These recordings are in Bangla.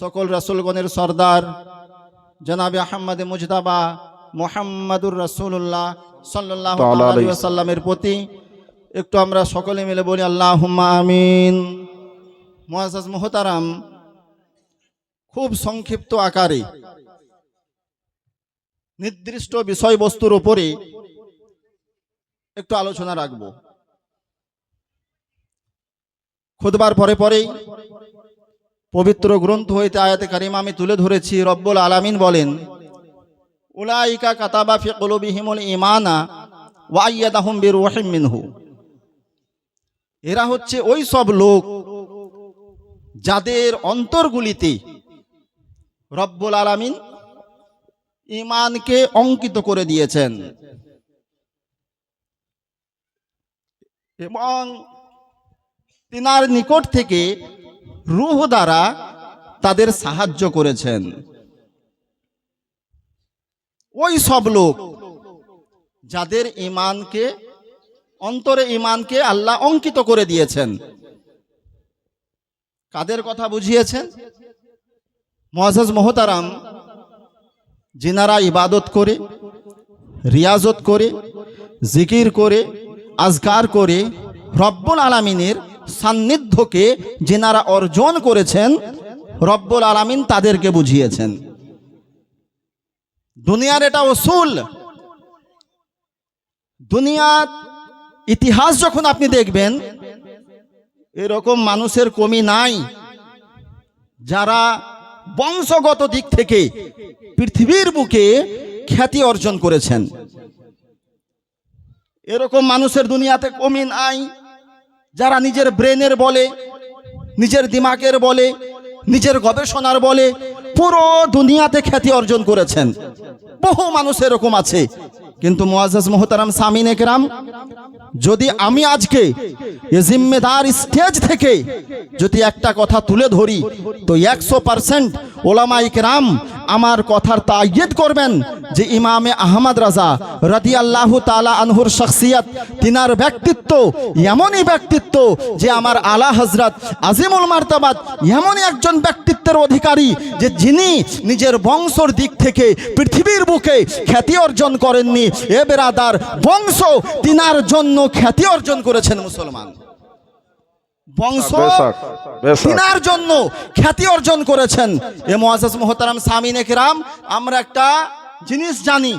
সকল রাসুলগণের সর্দার জনাবে আহম্মদ মুজতাবা মোহাম্মদুর তাআলা আলাইহি আলাইহি প্রতি একটু আমরা সকলে মিলে বলি আল্লাহ আমিন। মুআজ্জাজ মুহতারাম খুব সংক্ষিপ্ত আকারে নির্দিষ্ট বিষয়বস্তুর উপরে একটু আলোচনা রাখব। খুদবার পরে পরেই পবিত্র গ্রন্থ হইতে আয়াতে কারিমা আমি তুলে ধরেছি, রব্বুল আলামিন বলেন, উলাইকা কাতাবা ফি কুলুবিহিমুল ঈমানা ওয়া আইয়াদাহুম বিরূহিম মিনহু। এরা হচ্ছে ওই সব লোক যাদের অন্তরগুলিতে রব্বুল আলামিন ঈমানকে অঙ্কিত করে দিয়েছেন। এবং তিনার নিকট থেকে রুহ দ্বারা তাদের সাহায্য করেছেন। ওই সব লোক যাদের ইমানকে অন্তরে ইমানকে আল্লাহ অঙ্কিত করে দিয়েছেন। কাদের কথা বুঝিয়েছেন? মহাজাজ মোহতারাম যিনারা ইবাদত করে, রিয়াজত করে, জিকির করে আজকার করে, রব্বুল আলামিনের সান্নিধ্যকে যেনারা অর্জন করেছেন, রব্বুল আলামিন তাদেরকে বুঝিয়েছেন। দুনিয়ার এটা অসুল দুনিয়ার ইতিহাস যখন আপনি দেখবেন, এরকম মানুষের কমি নাই। যারা বংশগত দিক থেকে পৃথিবীর বুকে খ্যাতি অর্জন করেছেন। এরকম মানুষের দুনিয়াতে কমি নাই। যারা নিজের ব্রেনের বলে, নিজের দিমাগের বলে, নিজের গবেষণার বলে পুরো দুনিয়াতে খ্যাতি অর্জন করেছেন। বহু মানুষ এরকম আছে। কিন্তু মুআজ্জাজ মোহতারাম সামিন একরাম, যদি আমি আজকে জিম্মেদার স্টেজ থেকে যদি একটা কথা তুলে ধরি, তো একশো পার্সেন্ট ওলামা ইকরাম আমার কথার তাইয়েদ করবেন যে ইমামে আহমদ রাজা রাদি আল্লাহ তালা আনহুর শখসিয়ত, তিনার ব্যক্তিত্ব এমনই ব্যক্তিত্ব যে আমার আলা হজরত আজিমুল মার্তাবাদ এমনই একজন ব্যক্তিত্বের অধিকারী যে যিনি নিজের বংশর দিক থেকে পৃথিবীর বুকে খ্যাতি অর্জন করেননি। এ বেরাদার বংশ তিনার জন্য খ্যাতি অর্জন করেছেন মুসলমান। বংশ। তিনার জন্য খ্যাতি অর্জন করেছেন। এ মুআজ্জাজ মুহতারাম সামিন একরাম আমরা একটা জিনিস জানি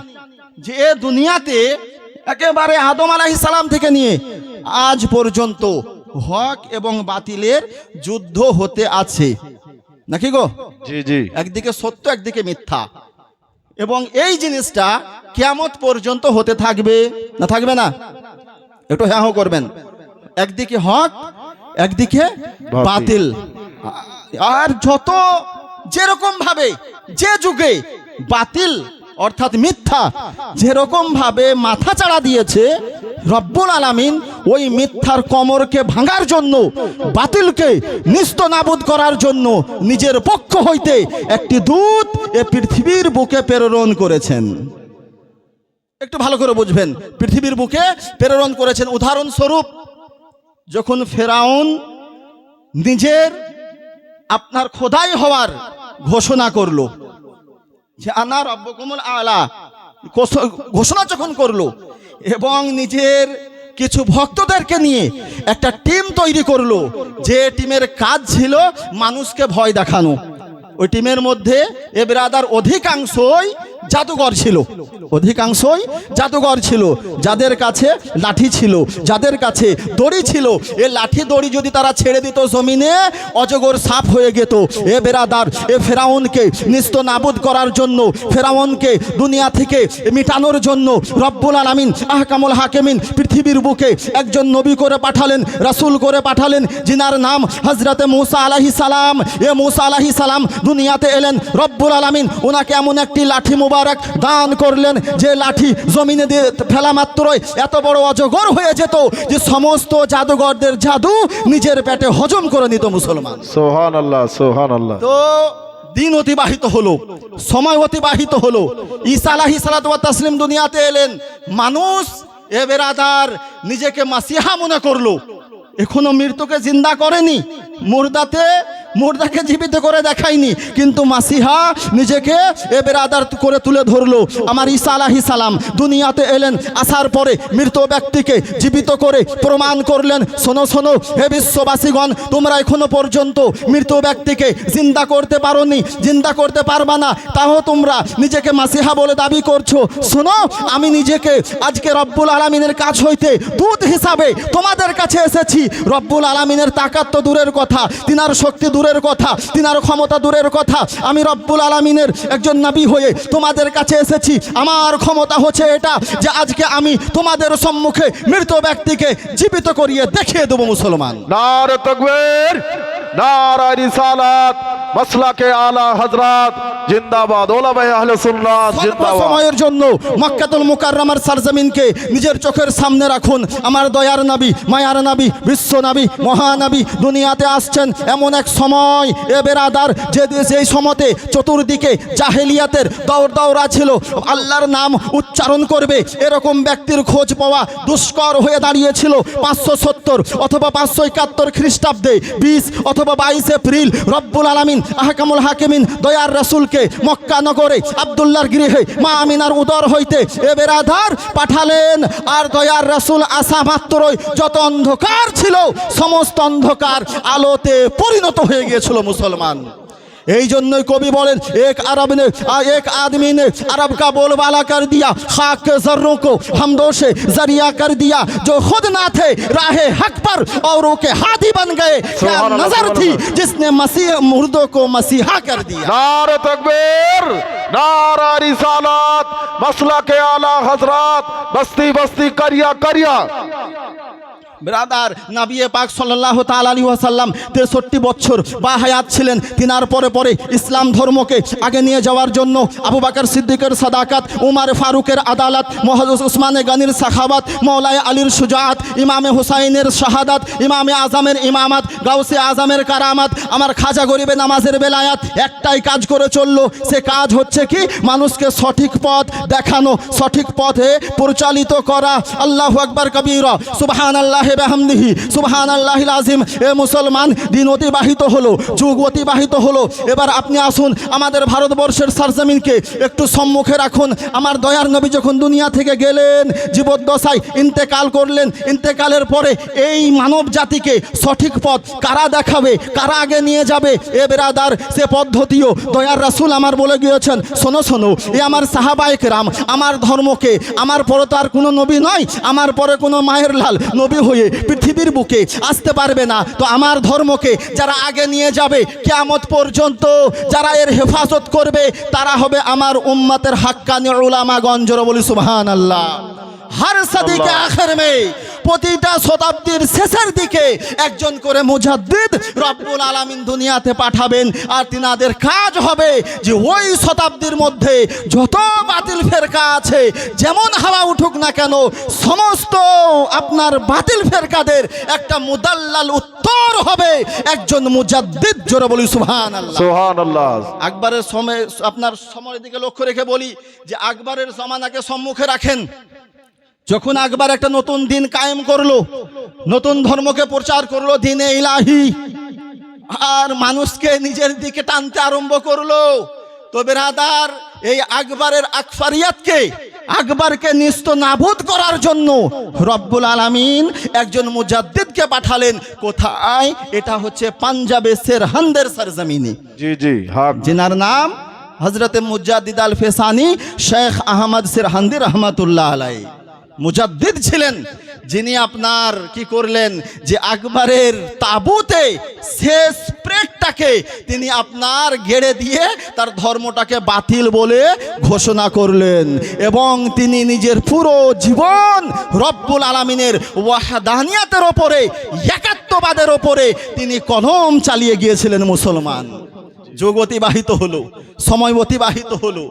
যে এ দুনিয়াতে একেবারে আদম আলাইহিস সালাম থেকে নিয়ে আজ পর্যন্ত হক এবং বাতিলের যুদ্ধ হতে আছে। নাকি গো? জি জি। একদিকে সত্য একদিকে মিথ্যা। এবং এই জিনিসটা কিয়ামত পর্যন্ত হতে থাকবে না থাকবে না? একটু হ্যাঁ হ্যাঁ করবেন। একদিকে হক একদিকে বাতিল। আর যত যেরকম ভাবে যে যুগে বাতিল অর্থাৎ মিথ্যা যেরকম ভাবে মাথা চাড়া দিয়েছে রব্বুল আলামিন ওই মিথ্যার কমরকে ভাঙার জন্য বাতিলকে নিস্ত নাবুদ করার জন্য নিজের পক্ষ হইতে একটি দূত এ পৃথিবীর বুকে প্রেরণ করেছেন। একটু ভালো করে বুঝবেন পৃথিবীর বুকে প্রেরণ করেছেন। উদাহরণস্বরূপ যখন ফেরাউন নিজের আপনার খোদাই হওয়ার ঘোষণা করল, যে আনা রব্বকুমুল আলা ঘোষণা যখন করল এবং নিজের কিছু ভক্তদেরকে নিয়ে একটা টিম তৈরি করল, যে টিমের কাজ ছিল মানুষকে ভয় দেখানো। ওই টিমের মধ্যে এ বেরাদার অধিকাংশই জাদুঘর ছিল। অধিকাংশই জাদুঘর ছিল। যাদের কাছে লাঠি ছিল, যাদের কাছে দড়ি ছিল, এ লাঠি দড়ি যদি তারা ছেড়ে দিত জমিনে, অজগর সাপ হয়ে যেত। এ বেরাদার, এ ফেরাউনকে নিস্ত নাবুদ করার জন্য, ফেরাউনকে দুনিয়া থেকে মিটানোর জন্য রব্বুল আলামিন, আহকামুল হাকিমিন পৃথিবীর বুকে একজন নবী করে পাঠালেন, রাসূল করে পাঠালেন যিনার নাম হজরতে মুসা আলাহি সালাম। এ মুসা আলাহি সালাম দুনিয়াতে এলেন, রব্বুল আলামিন ওনাকে এমন একটি লাঠি মুবারক দান করলেন। যে লাঠি জমিনে দিয়ে ফেলা মাত্রই এত বড় অজগর হয়ে যেত যে সমস্ত জাদুঘরদের জাদু নিজের পেটে হজম করে নিত মুসলমান। সোহান আল্লাহ সোহান আল্লাহ তো দিন অতিবাহিত হলো সময় অতিবাহিত হলো। ঈসা আলাহি সালাতু তাসলিম দুনিয়াতে এলেন। মানুষ এ বেরাদার নিজেকে মাসিহা মনে করল। এখনও মৃত্যুকে জিন্দা করেনি। মুর্দাতে মুর্দাকে জীবিত করে দেখায়নি, কিন্তু মাসিহা নিজেকে এ বেরাদার করে তুলে ধরলো। আমার ঈসা আলাহি সালাম দুনিয়াতে এলেন, আসার পরে মৃত ব্যক্তিকে জীবিত করে প্রমাণ করলেন, শোনো শোনো, হে বিশ্ববাসীগণ, তোমরা এখনও পর্যন্ত মৃত ব্যক্তিকে জিন্দা করতে পারোনি, জিন্দা করতে পারবা না। তাও তোমরা নিজেকে মাসিহা বলে দাবি করছ। শোনো, আমি নিজেকে আজকে রব্বুল আলমিনের কাছ হইতে দূত হিসাবে তোমাদের কাছে এসেছি। রব্বুল আলমিনের তাকাত তো দূরের কথা, তিনার শক্তি দূরের কথা তিনার ক্ষমতা দূরের কথা। আমি রব্বুল আলমিনের একজন নাবি হয়ে তোমাদের কাছে এসেছি। আমার ক্ষমতা হচ্ছে এটা যে আজকে আমি তোমাদের সম্মুখে মৃত ব্যক্তিকে জীবিত করিয়ে দেখিয়ে দেবো মুসলমান। মাসলাকে আলা হযরত জিন্দাবাদ ওলামায়ে আহলে সুন্নাত জিন্দাবাদ। সময়ের জন্য মক্কাতুল মুকাররমার সারজমিনকে নিজের চোখের সামনে রাখুন। আমার দয়ার নবী মায়ার নবী বিশ্ব নবী মহানবী দুনিয়াতে আসছেন এমন এক সময়। এ বেরাদার যে যেই সময়তে চতুর্দিকে জাহেলিয়াতের দৌড় দৌড়া ছিল আল্লাহর নাম উচ্চারণ করবে এরকম ব্যক্তির খোঁজ পাওয়া দুষ্কর হয়ে দাঁড়িয়েছিল পাঁচশো সত্তর অথবা পাঁচশো একাত্তর খ্রিস্টাব্দে বিশ অথবা বাইশ এপ্রিল। রব্বুল আলামিন আহকামুল হাকিমিন, দয়ার রাসুলকে মক্কা নগরে আবদুল্লার গৃহে মা আমিনার উদর হইতে এ বেরাধার পাঠালেন। আর দয়ার রাসুল আসা মাত্রই যত অন্ধকার ছিল, সমস্ত অন্ধকার আলোতে পরিণত হয়ে গিয়েছিল মুসলমান। यही जन्य कवि बोलें एक अरब ने एक आदमी ने अरब का बोलबाला कर दिया खाक के जर्रों को हम दोषे ज़रिया कर दिया जो खुद ना थे राहे हक पर और उनके हाथी बन गए क्या नज़र थी जिसने मसीह मुर्दों को मसीहा कर दिया नारे तकबीर नारा रिसालत मसला के आला हज़रत बस्ती बस्ती करिया करिया ব্রাদার নাবিয়ে পাক সাল্লাহ তাল আলী ওয়াসাল্লাম তেষট্টি বছর বা হায়াত ছিলেন। তিনার পরে পরে ইসলাম ধর্মকে আগে নিয়ে যাওয়ার জন্য আবু বাকর সিদ্দিকের সাদাকাত, উমার ফারুকের আদালত মহাদুস উসমানে গানির সাখাবাত মৌলায় আলীর সুজাত, ইমামে হুসাইনের শাহাদাত, ইমামে আজমের ইমামাত, গাউসে আজমের কারামাত, আমার খাজা গরিবে নামাজের বেলায়াত, একটাই কাজ করে চলল। সে কাজ হচ্ছে কি? মানুষকে সঠিক পথ দেখানো, সঠিক পথে পরিচালিত করা। আল্লাহ আকবর কবির সুবহান আল্লাহ বেহামদিহি। সুবহান আল্লাহ আজিম এ মুসলমান, দিন অতিবাহিত হলো, যুগ অতিবাহিত হলো। এবার আপনি আসুন আমাদের ভারতবর্ষের সারজমিনকে একটু সম্মুখে রাখুন। আমার দয়ার নবী যখন দুনিয়া থেকে গেলেন, জীবদ্দশায় ইন্তেকাল করলেন, ইন্তেকালের পরে এই মানব জাতিকে সঠিক পথ কারা দেখাবে, কারা আগে নিয়ে যাবে, এ বেরাদার, সে পদ্ধতিও দয়ার রাসূল আমার বলে গিয়েছেন। শোনো শোনো, এ আমার সাহাবায়ক রাম আমার ধর্মকে, আমার পরে তো আর কোনো নবী নয়, আমার পরে কোনো মায়ের লাল নবী হয়ে পৃথিবীর বুকে আসতে পারবে না। তো আমার ধর্মকে যারা আগে নিয়ে যাবে কেয়ামত পর্যন্ত, যারা এর হেফাজত করবে, তারা হবে আমার উম্মাতের হাক্কানি উলামা গঞ্জর বলি সুবহান আল্লাহ হার সাদিকে আখের মে প্রতিটা শতাব্দীর শেষের দিকে একজন করে মুজাদ্দিদ রব্বুল আলামিন দুনিয়াতে পাঠাবেন আর তিনাদের কাজ হবে যে ওই শতাব্দীর মধ্যে যত বাতিল ফেরকা আছে যেমন হাওয়া উঠুক না কেন সমস্ত আপনার বাতিল ফেরকাদের একটা মুদাল্লাল উত্তর হবে একজন মুজাদ্দিদ জোরে বলি সুহান আল্লাহ আকবরের সময় আপনার সময়ের দিকে লক্ষ্য রেখে বলি যে আকবরের জমানাকে সম্মুখে রাখেন। যখন একবার একটা নতুন দিন কায়েম করল নতুন ধর্মকে প্রচার করল দিনে ইলাহি আর মানুষকে নিজের দিকে টানতে আরম্ভ করল তবে রাদার এই আকবরের আকফারিয়াতকে আকবরকে নিস্ত নাবুদ করার জন্য রব্বুল আলমিন একজন মুজাদ্দিদকে পাঠালেন। কোথায়? এটা হচ্ছে পাঞ্জাবে সেরহানদের সরজমিনে। জি জি হ্যাঁ। জিনার নাম হজরত মুজাদ্দিদ আল ফেসানি শেখ আহমদ সেরহান্দি রহমতুল্লাহ আলাই মুজাদ্দিদ ছিলেন, যিনি আপনার কি করলেন? যে আকবরের তাবুতে শেষ প্রেটটাকে তিনি আপনার গেড়ে দিয়ে তার ধর্মটাকে বাতিল বলে ঘোষণা করলেন। এবং তিনি নিজের পুরো জীবন রব্বুল আলমিনের ওয়াহাদানিয়াতের ওপরে, একাত্মবাদের ওপরে তিনি কলম চালিয়ে গিয়েছিলেন মুসলমান। যুগ অতিবাহিত হলো, সময় অতিবাহিত হলো।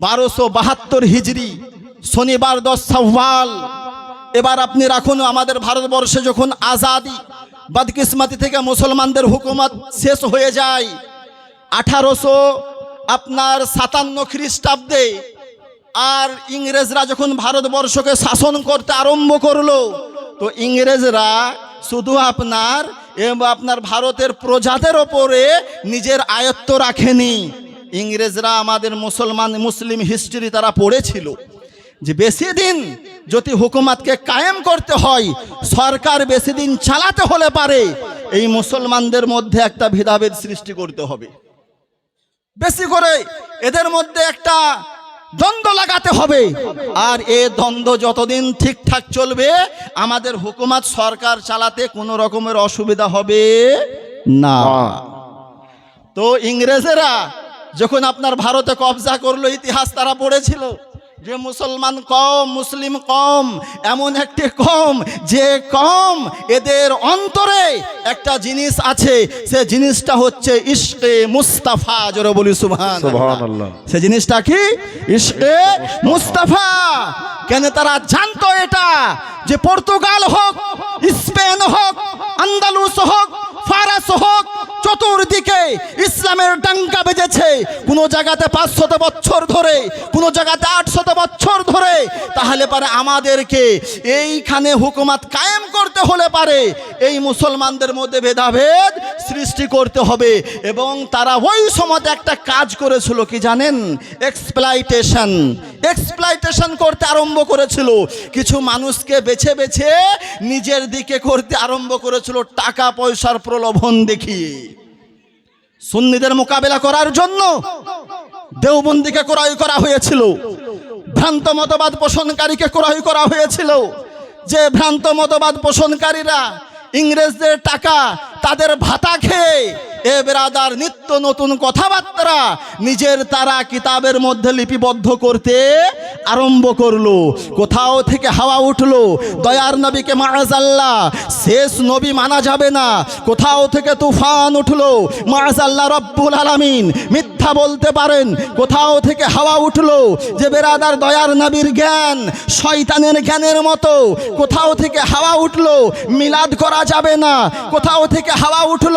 বারোশো বাহাত্তর হিজড়ি শনিবার দশ সাওয়াল এবার আপনি রাখুন আমাদের ভারতবর্ষে যখন আজাদি, বদকিসমতি থেকে মুসলমানদের হুকুমত শেষ হয়ে যায়, আঠারোশো আপনার সাতান্ন খ্রিস্টাব্দে, আর ইংরেজরা যখন ভারতবর্ষকে শাসন করতে আরম্ভ করল, তো ইংরেজরা শুধু আপনার আপনার ভারতের প্রজাদের ওপরে নিজের আয়ত্ত রাখেনি। ইংরেজরা আমাদের মুসলমান, মুসলিম হিস্ট্রি তারা পড়েছিল। যে বেশি দিন যদি হুকুমাতকে কায়েম করতে হয়, সরকার বেশি দিন চালাতে হলে পারে, এই মুসলমানদের মধ্যে একটা ভেদাভেদ সৃষ্টি করতে হবে। বেশি করে এদের মধ্যে একটা দ্বন্দ্ব লাগাতে হবে। আর এ দ্বন্দ্ব যতদিন ঠিকঠাক চলবে, আমাদের হুকুমাত সরকার চালাতে কোনো রকমের অসুবিধা হবে না। তো ইংরেজেরা যখন আপনার ভারতে কবজা করল, ইতিহাস তারা পড়েছিল। যে মুসলমান কম মুসলিম কম এমন একটি কম যে কম এদের অন্তরে একটা জিনিস আছে সে জিনিসটা হচ্ছে ইশকে মুস্তাফা জোরে বলি সুভান সে জিনিসটা কি? ইশকে মুস্তাফা। কেন তারা জানতো এটা? যে পর্তুগাল হোক, স্পেন হোক, আন্দালুস হোক, ফারাস হোক, চতুর্দিকে ইসলামের ডাঙ্কা বেজেছে। কোন জায়গাতে পাঁচশত বছর ধরে, কোন জায়গাতে আটশত বছর ধরে, তাহলে পারে আমাদেরকে এইখানে হুকুমাত কায়েম করতে হলে পারে। এই মুসলমানদের মধ্যে ভেদাভেদ সৃষ্টি করতে হবে এবং তারা ওই সময় একটা কাজ করেছিল কি জানেন? এক্সপ্লাইটেশন এক্সপ্লাইটেশন করতে আরম্ভ করেছিল। কিছু মানুষকে বেছে বেছে নিজের দিকে করতে আরম্ভ করেছিল টাকা পয়সার প্রলোভন দেখিয়ে। সুন্নিদের মোকাবেলা করার জন্য দেওবন্দিকে ক্রয় করা হয়েছিল। ভ্রান্ত মতবাদ পোষণকারীকে ক্রয় করা হয়েছিল। যে ভ্রান্ত মতবাদ পোষণকারীরা ইংরেজদের টাকা, তাদের ভাতা খেয়ে, এ বেরাদার নিত্য নতুন কথাবার্তা নিজের তারা কিতাবের মধ্যে লিপিবদ্ধ করতে আরম্ভ করল। কোথাও থেকে হাওয়া উঠল, দয়ার নবীকে মারাজাল্লাহ শেষ নবী মানা যাবে না। কোথাও থেকে তুফান উঠল মারাজাল্লাহ রব্বুল আলামিন, মিথ্যা বলতে পারেন। কোথাও থেকে হাওয়া উঠল যে বেরাদার দয়ার নবীর জ্ঞান, শয়তানের জ্ঞানের মতো। কোথাও থেকে হাওয়া উঠল, মিলাদ করা যাবে না। কোথাও থেকে হাওয়া উঠল,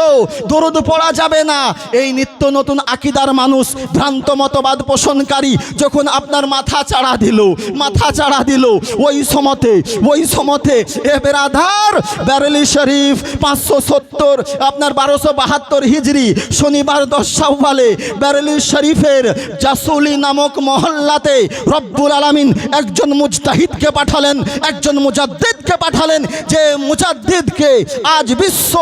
দরুদ পড়া যাবে না। এই নিত্য নতুন আকিদার মানুষ ভ্রান্ত মতবাদ পোষণকারী যখন আপনার মাথা চাড়া দিল, মাথা চাড়া দিল, ওই সমতে ওই সমতে এ বেরাধার ব্যারেলি শরীফ পাঁচশো সত্তর, আপনার বারোশো বাহাত্তর হিজড়ি, শনিবার দশ সাউওয়ালে ব্যারেলি শরীফের জাসুলি নামক মহল্লাতে রব্বুল আলমিন একজন মুজতাহিদকে পাঠালেন, একজন মুজাদ্দিদকে পাঠালেন, যে মুজাদ্দিদকে আজ বিশ্ব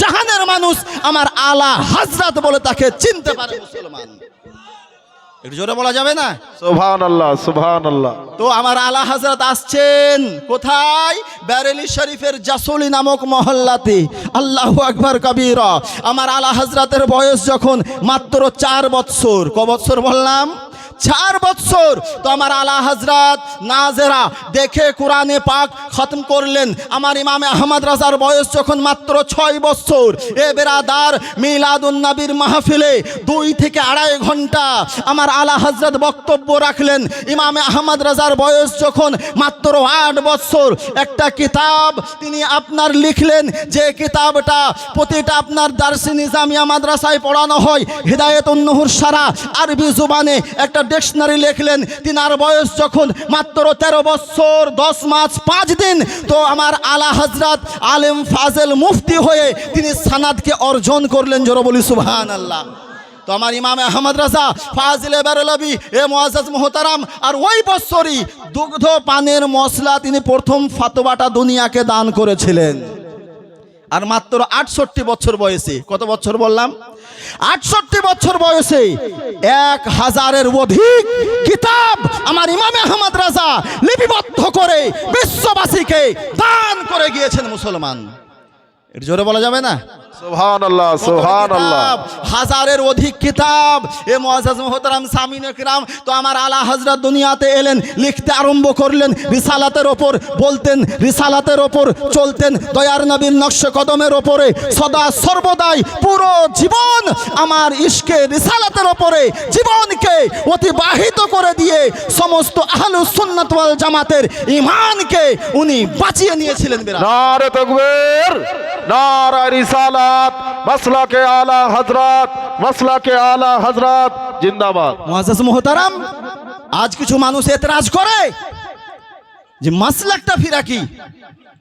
জাহানের মানুষ আমার আলা হাজরাত বলে তাকে চিনতে পারে মুসলমান। একটু জোরে বলা যাবে না? সুবহানাল্লাহ আল্লাহ তো আমার আলা হাজরত আসছেন। কোথায়? ব্যারেলি শরীফের জাসুলি নামক মহল্লাতে। আল্লাহ আকবর কবির। আমার আলা হাজরাতের বয়স যখন মাত্র চার বৎসর। ক বৎসর বললাম? চার বৎসর। তো আমার আলা হজরত নাজেরা দেখে কোরআনে পাক খতম করলেন। আমার ইমামে আহমদ রাজার বয়স যখন মাত্র ছয় বৎসর। এ বেরাদার মিলাদুন নবীর মাহফিলে দুই থেকে আড়াই ঘণ্টা আমার আলা হজরত বক্তব্য রাখলেন। ইমামে আহমদ রাজার বয়স যখন মাত্র আট বৎসর। একটা কিতাব তিনি আপনার লিখলেন। যে কিতাবটা প্রতিটা আপনার দার্সি নিজামিয়া মাদ্রাসায় পড়ানো হয় হৃদায়ত উন্নহুর সারা আরবি জুবানে একটা ডিকশনারি লিখলেন, তিনার বয়স যখন মাত্র তেরো বছর, দশ মাস, পাঁচ দিন, তো আমার আলা হজরত আলেম ফাজেল মুফতি হয়ে তিনি সানাদকে অর্জন করলেন জোর বলি সুবহান আল্লাহ তো আমার ইমাম আহমদ রাজা, ফাজিল বেরলবি, এ মোয়াজ মোহতারাম, আর ওই বৎসরই দুগ্ধ পানের মশলা তিনি প্রথম ফাতোয়াটা দুনিয়াকে দান করেছিলেন। আর মাত্র আটষট্টি বছর বয়সে, কত বছর বললাম? আটষট্টি বছর বয়সে এক হাজারের অধিক কিতাব আমার ইমাম আহমদ রাজা লিপিবদ্ধ করে বিশ্ববাসীকে দান করে গিয়েছেন মুসলমান। জোরে বলা যাবে না? হাজারের অধিক কিতাব। এ মুআজ্জাজ সামিন একরাম তো আমার আলা হযরত দুনিয়াতে এলেন লিখতে আরম্ভ করলেন রিসালাতের ওপর বলতেন রিসালাতের ওপর চলতেন দয়ার নবীর নকশ কদমের ওপরে সদা সর্বদাই পুরো জীবন আমার ইশকে রিসালাতের ওপরে জীবনকে অতিবাহিত করে দিয়ে সমস্ত আহলুস সুন্নাত ওয়াল জামাতের ইমানকে উনি বাঁচিয়ে নিয়েছিলেন নারে তকবীর নারা রিসালাত মাসলাকে আলা হযরত মাসলাকে আলা হযরত জিন্দাবাদ। মহাজাজ মোহতারাম আজ কিছু মানুষ এতরাজ করে যে মাসলাকটা ফিরা কি?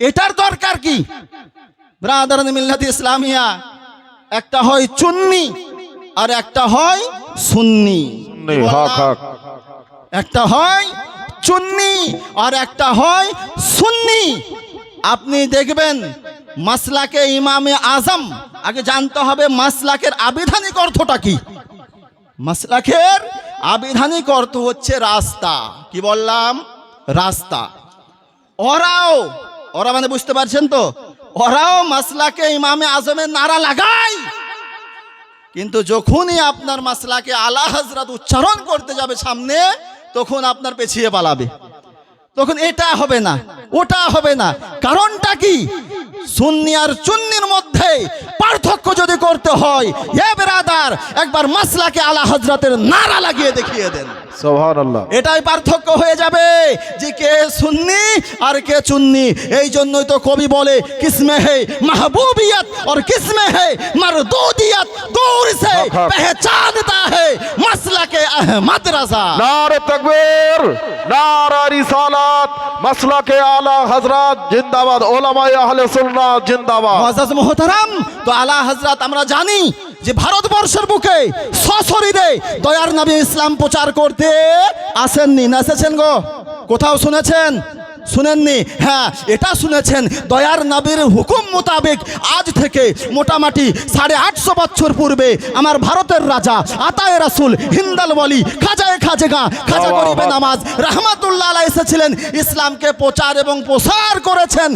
এটার দরকার কি? ব্রাদার মিল্লাত ইসলামিয়া একটা হয় চুন্নি আর একটা হয় সুন্নি। নে, হক হক। একটা হয় চুন্নি আর একটা হয় সুন্নি। আপনি দেখবেন মাসলাকে ইমামে আজম, আগে জানতে হবে মাসলাকের আবিধানিক অর্থটা কি? মাসলাকের আবিধানিক অর্থ হচ্ছে রাস্তা। কি বললাম? রাস্তা। ওরাও, ওরা মানে বুঝতে পারছেন তো? ওরাও মাসলাকে ইমামে আজমের নারা লাগায়। কিন্তু যখনই আপনার মাসলাকে আলা হজরত উচ্চারণ করতে যাবে সামনে, তখন আপনার পেছিয়ে পালাবে। তখন এটা হবে না, ওটা হবে না। কারণটা কি? সুন্নি আর চুন্নির মধ্যে পার্থক্য যদি করতে হয়, এ বেরাদার, একবার মাসলাকে আলা হজরতের নারা লাগিয়ে দেখিয়ে দেন। এটাই পার্থক্য হয়ে যাবে যে কে সুন্নি আর কে চুন্নি। এই জন্যই তো কবি বলে কিসমে হে মাহবুবিয়ত আর কিসমে হে মারদুদিয়ত। দূর সে পহচানতা হে মাসলাকে আহমদ রাজা নারে তাকবীর নারা রিসালাত মাসলাকে আলা হযরত জিন্দাবাদ ওলামায়ে আহলে সুন্নাহ জিন্দাবাদ। মুআজ্জাজ মুহতারাম তো আলা হযরত আমরা জানি যে ভারতবর্ষের বুকে সশরীরে দয়ার নবী ইসলাম প্রচার করতে আসেননি। না এসেছেন গো? কোথাও শুনেছেন? শুনেননি? হ্যাঁ এটা শুনেছেন। দয়ার নাবের হুকুম মোতাবেক আজ থেকে মোটামুটি সাড়ে আটশো বছর পূর্বে আমার ভারতের রাজা আতায় রাসুল হিন্দাল বলি খাজায় খাজেগা খাজা করিবে নামাজ রহমাতুল্লাহ এসেছিলেন। ইসলামকে প্রচার এবং প্রসার করেছেন।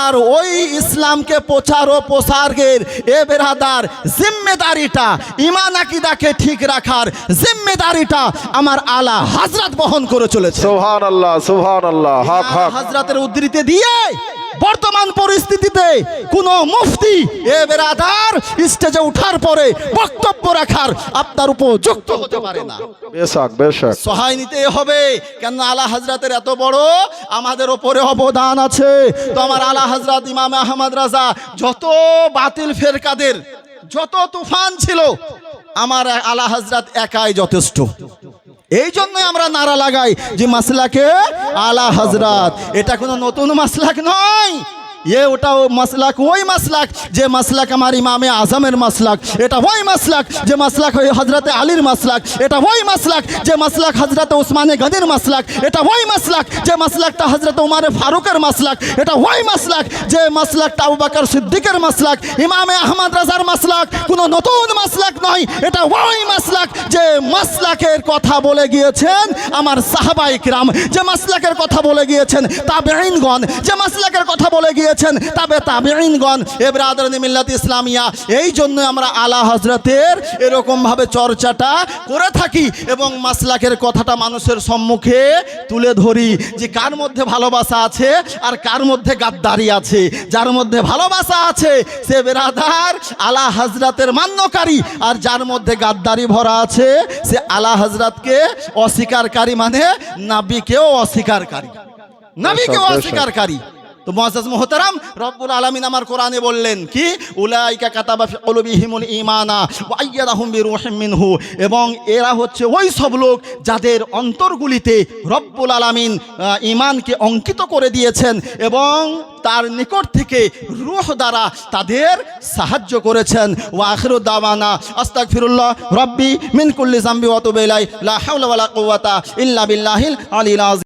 আর ওই ইসলামকে প্রচার ও প্রসারের এ বেরাদার জিম্মেদারিটা ইমান আকিদাকে ঠিক রাখার জিম্মেদারিটা আমার আলা হাজরাত বহন করে চলেছে। সোহান আল্লাহ সোহান আল্লাহ হক হক। হাজরাতের উদ্ধৃতি দিয়ে বর্তমান পরিস্থিতিতে কোন মুফতি এ বেরাদার স্টেজে ওঠার পরে বক্তব্য রাখার আপনার উপযুক্ত হতে পারে না। সহায় নিতে হবে কেন আলা হাজরাতের এত বড় আমাদের ওপরে অবদান আছে। তো আমার আলা হাজরাত ইমাম আহমদ রাজা যত বাতিল ফেরকাদের যত তুফান ছিল আমার আলা হাজরাত একাই যথেষ্ট। এই জন্যই আমরা নারা লাগাই যে মাসলাকে আলা হাজরাত এটা কোনো নতুন মাসলাক নয়। এ ওটা ও মাসলাক ওই মাসলাক যে মাসলাক আমার ইমামে আজমের মাসলাক এটা ওই মাসলাক যে মাসলাক ওই হজরতে আলীর মাসলাক এটা ওই মাসলাক যে মাসলাক হজরতে ওসমানে গনির মাসলাক এটা ওই মাসলাক যে মাসলাকটা হজরত উমারে ফারুকের মাসলাক এটা ওই মাসলাক যে মাসলাকটা আবু সিদ্দিকের মাসলাক ইমামে আহমদ রাজার মাসলাক কোনো নতুন মাসলাক নয় এটা ওই মাসলাক যে মাসলাকের কথা বলে গিয়েছেন আমার সাহাবাই কিরাম যে মাসলাকের কথা বলে গিয়েছেন তাবেঈনগণ যে মাসলাকের কথা বলে গিয়েছেন তাবে এ এবরাদর মিল্লাত ইসলামিয়া এই জন্য আমরা আলা হজরতের এরকমভাবে চর্চাটা করে থাকি এবং মাসলাকের কথাটা মানুষের সম্মুখে তুলে ধরি যে কার মধ্যে ভালোবাসা আছে আর কার মধ্যে গাদ্দারি আছে। যার মধ্যে ভালোবাসা আছে সে বেরাদার আলা হজরতের মান্যকারী আর যার মধ্যে গাদ্দারি ভরা আছে সে আলা হজরতকে অস্বীকারী মানে নাবিকেও অস্বীকারকারী। নাবিকেও বেশক, বেশক। অস্বীকারী তো মহাজাজ মোহতারাম রব্বুল আলামিন আমার কোরআনে বললেন, কি? উলাইকা কাতাবা ফি কুলুবিহিমুল ঈমানা ওয়া আইয়াদাহুম মিনহু। এবং এরা হচ্ছে ওই সব লোক যাদের অন্তরগুলিতে রব্বুল আলামিন ইমানকে অঙ্কিত করে দিয়েছেন এবং তার নিকট থেকে রূহ দ্বারা তাদের সাহায্য করেছেন। ওয়া আখিরু দাওয়ানা, আস্তাগফিরুল্লাহ, রব্বি মিন কুল্লি জামবি তুবু লা ইল্লা বিল্লাহিল আযীম।